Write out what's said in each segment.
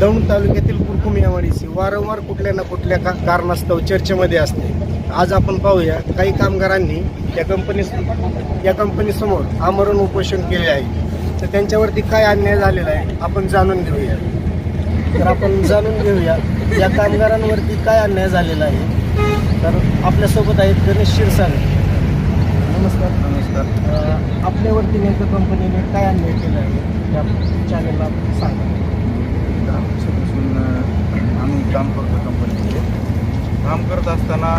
दौंड तालुक्यातील कुरकुम या वाडीची वारंवार कुठल्या ना कुठल्या का कारणास्तव चर्चेमध्ये असते. आज आपण पाहूया काही कामगारांनी या कंपनी या कंपनीसमोर आमरण उपोषण केले आहे. तर त्यांच्यावरती काय अन्याय झालेला आहे आपण जाणून घेऊया. तर आपण जाणून घेऊया या कामगारांवरती काय अन्याय झालेला आहे. तर आपल्यासोबत आहेत गणेश शिरसाने नमस्कार. नमस्कार. आपल्यावरती नेमकं कंपनीने काय अन्याय केला आहे? या चॅनलला सांगा. काम करतो कंपनीमध्ये काम करत असताना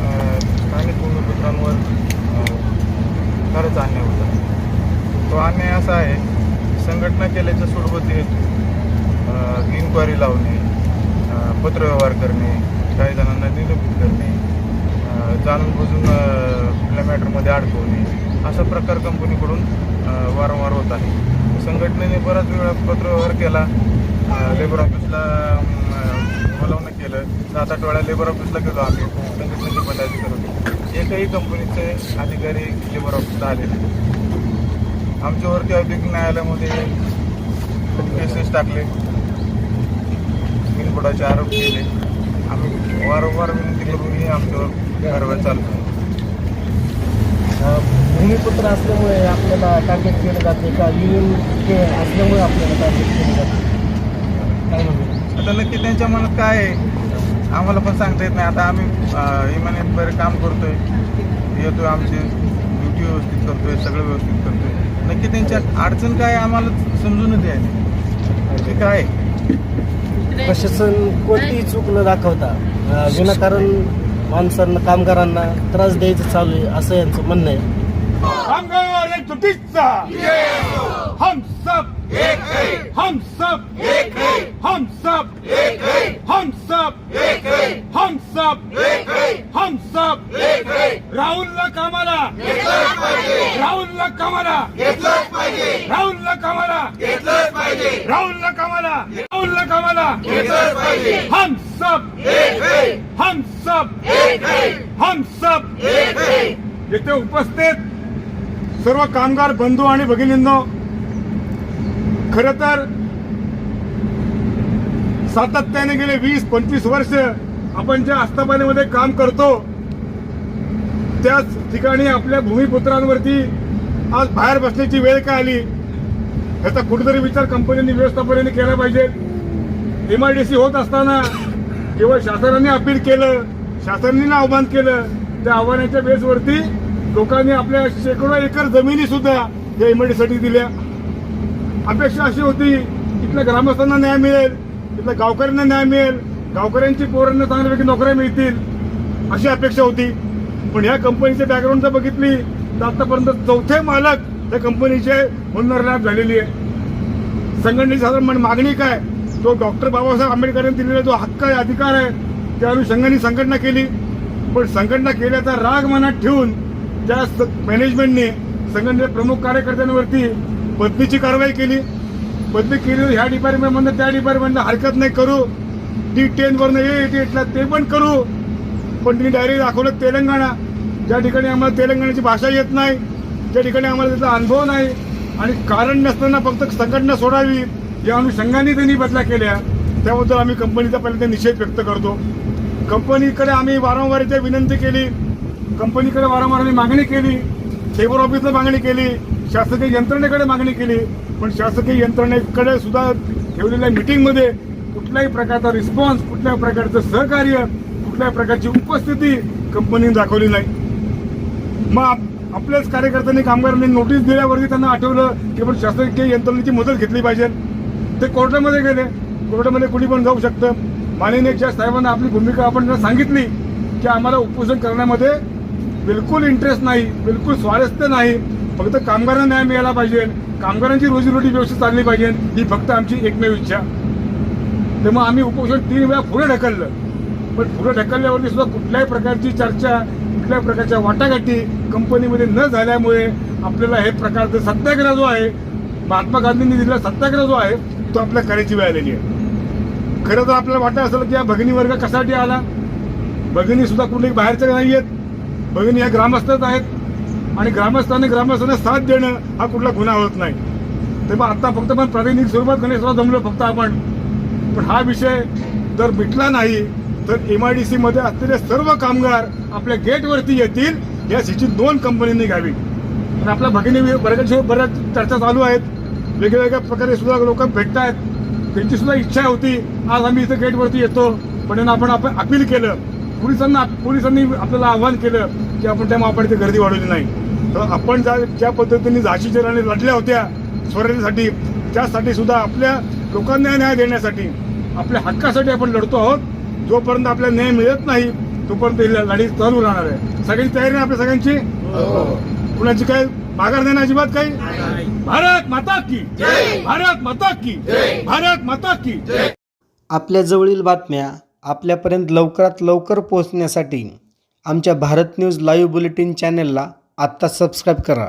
काही स्थानिक भूमिपुत्रांवर खरंच अन्याय होता तो अन्याय असा आहे संघटना केल्याच्या सोडबतीत इन्क्वायरी लावणे पत्रव्यवहार करणे काही जणांना निलंबित करणे जाणून बुजून आपल्या कुठल्या मॅटरमध्ये अडकवणे असा प्रकार कंपनीकडून वारंवार होत आहे. संघटनेने बराच वेळा पत्रव्यवहार केला. लेबर ऑफिसला बोलावणं केलं सात आता डोळ्या लेबर ऑफिसला गेलो आम्ही. संघटनेचे पदाधिकारी होते. एकही कंपनीचे अधिकारी लेबर ऑफिसला आले आमच्यावरती औद्योगिक न्यायालयामध्ये केसेस टाकले. बिनबुडाचे आरोप केले. आम्ही वारंवार विनंती करूनही आमच्यावर कारवाई चालू भूमिपुत्र असल्यामुळे आपल्याला टार्गेट केलं जाते का? युनियन असल्यामुळे आपल्याला टार्गेट केलं जाते? काय म्हणू आता नक्की त्यांच्या मनात काय आहे आम्हाला पण सांगता येत नाही. आता आम्ही इमानीत बरे काम करतोय. येतोय आमची ड्युटी व्यवस्थित करतोय सगळं व्यवस्थित करतोय. नक्की त्यांच्या अडचण काय आहे आम्हाला समजूनच द्यायला ते काय आहे? प्रशासन कोणतीही चूक न दाखवता विनाकारण माणसांना कामगारांना त्रास द्यायचं चालू आहे असं यांचं म्हणणं आहे. हम सब एक है हम सब एक है हम सब एक है हम सब एक है हम सब एक है हम सब एक है राहुलला कामाला. राहुलला कामाला. राहुलला कामाला. राहुलला कामाला. राहुलला कामाला. हम सब एक है हम सब एक है हम सब एक है येथे उपस्थित सर्व कामगार बंधू आणि भगिनींनो खर तर सातत्याने गेले वीस पंचवीस वर्ष आपण ज्या आस्थापनेमध्ये काम करतो त्याच ठिकाणी आपल्या भूमिपुत्रांवरती आज बाहेर बसण्याची वेळ का आली? याचा कुठेतरी विचार कंपन्यांनी व्यवस्थापनाने केला पाहिजे. एमआयडीसी होत असताना केवळ शासनाने अपील केलं शासनाने आव्हान केलं. त्या आव्हानाच्या बेसवरती लोकांनी आपल्या शेकडो एकर जमिनी सुद्धा या एमआयडीसाठी दिल्या. अपेक्षा अशी होती इथल्या ग्रामस्थांना न्याय मिळेल इथल्या गावकऱ्यांना न्याय मिळेल गावकऱ्यांची पोरांना चांगल्यापैकी नोकऱ्या मिळतील अशी अपेक्षा होती. पण ह्या कंपनीचे बॅकग्राऊंड जर बघितली तर आतापर्यंत चौथे मालक त्या कंपनीचे मुन्नरलाभ झालेली आहे. संघटनेची साधारण मागणी काय? तो डॉक्टर बाबासाहेब आंबेडकरांनी दिलेला जो हक्क आहे अधिकार आहे त्या अनुषंगाने संघटना केली. पण संघटना केल्याचा राग मनात ठेवून त्या मॅनेजमेंटने संघटनेच्या प्रमुख कार्यकर्त्यांवरती पत्नीची कारवाई केली. पत्नी केली ह्या डिपार्टमेंटमधनं त्या डिपार्टमेंटला हरकत नाही करू. डी टेनवरनं ए एटी एटला ते पण करू. पण तिने डायरेक्ट दाखवलं तेलंगणा. ज्या ठिकाणी आम्हाला तेलंगणाची भाषा येत नाही ज्या ठिकाणी आम्हाला त्याचा अनुभव नाही आणि कारण नसताना फक्त संघटना सोडावी या अनुषंगाने त्यांनी बदला केल्या. त्याबद्दल आम्ही कंपनीचा पहिल्यांदा निषेध व्यक्त करतो. कंपनीकडे आम्ही वारंवार विनंती केली. कंपनीकडे वारंवार आम्ही मागणी केली. लेबर ऑफिसला मागणी केली. शासकीय यंत्रणेकडे मागणी केली पण शासकीय यंत्रणेकडे सुद्धा ठेवलेल्या मिटिंगमध्ये कुठल्याही प्रकारचा रिस्पॉन्स कुठल्याही प्रकारचं सहकार्य कुठल्याही प्रकारची उपस्थिती कंपनीने दाखवली नाही. मग आप- आपल्याच कार्यकर्त्यांनी कामगारांनी नोटीस दिल्यावरती त्यांना आठवलं की आपण शासकीय यंत्रणेची मदत घेतली पाहिजे. ते कोर्टामध्ये गेले. कोर्टामध्ये कुणी पण जाऊ शकतं. माननीय ज्या साहेबांना आपली भूमिका आपण त्यांना सांगितली की आम्हाला उपोषण करण्यामध्ये बिलकुल इंटरेस्ट नाही बिलकुल स्वारस्य नाही फक्त कामगारांना न्याय मिळाला पाहिजे. कामगारांची रोजीरोटी व्यवस्थित चालली पाहिजे. ही फक्त आमची एकमेव इच्छा. तेव्हा आम्ही उपोषण तीन वेळा पुढे ढकललं. पण पुढे ढकलल्यावरती सुद्धा कुठल्याही प्रकारची चर्चा कुठल्याही प्रकारच्या वाटाघाटी कंपनीमध्ये न झाल्यामुळे आपल्याला हे प्रकारचा सत्याग्रह जो आहे महात्मा गांधींनी दिलेला सत्याग्रह जो आहे तो आपल्या करायची वेळ आलेली आहे. खरं तर आपल्याला वाटत असेल की हा भगिनी वर्ग कशासाठी आला? भगिनी सुद्धा कुठली बाहेरच्या नाही आहेत भगिनी ह्या ग्रामस्थच आहेत. आणि ग्रामस्थांनी ग्रामस्थांना साथ देणं हा कुठला गुन्हा होत नाही. ते मग आत्ता फक्त पण प्रातिनिधिक स्वरूपात गणेशराव जमलो फक्त आपण. पण हा विषय जर मिटला नाही तर एम आय डी सीमध्ये असलेले सर्व कामगार आपल्या गेटवरती येतील या सिटी दोन कंपन्यांनी घ्यावी. आणि आपल्या भगिनी बऱ्याच बऱ्याच चर्चा चालू आहेत. वेगवेगळ्या प्रकारे सुद्धा लोक भेटत आहेत त्यांची सुद्धा इच्छा होती आज आम्ही इथं गेटवरती येतो. पण त्यांना आपण आपण अपील केलं. पोलिसांना पोलिसांनी आपल्याला आव्हान केलं की आपण त्या आपण इथे गर्दी वाढवली नाही. तर आपण ज्या ज्या पद्धतीने झाशीच्या राणी लढल्या होत्या स्वराज्यासाठी त्यासाठी सुद्धा आपल्या लोकांना न्याय देण्यासाठी आपल्या हक्कासाठी आपण लढतो आहोत. जोपर्यंत आपल्याला न्याय मिळत नाही तोपर्यंत ही लढाई चालू राहणार आहे. सगळ्यांची तयारी आहे आपल्या सगळ्यांची? कुणाची काय? माघार देणं अजिबात काही? भारत माता की भारत माता की भारत माता की आपल्या जवळील बातम्या आपल्यापर्यंत लवकरात लवकर पोहोचण्यासाठी आमच्या भारत न्यूज लाईव्ह बुलेटिन चॅनलला आत्ता सबस्क्राईब करा.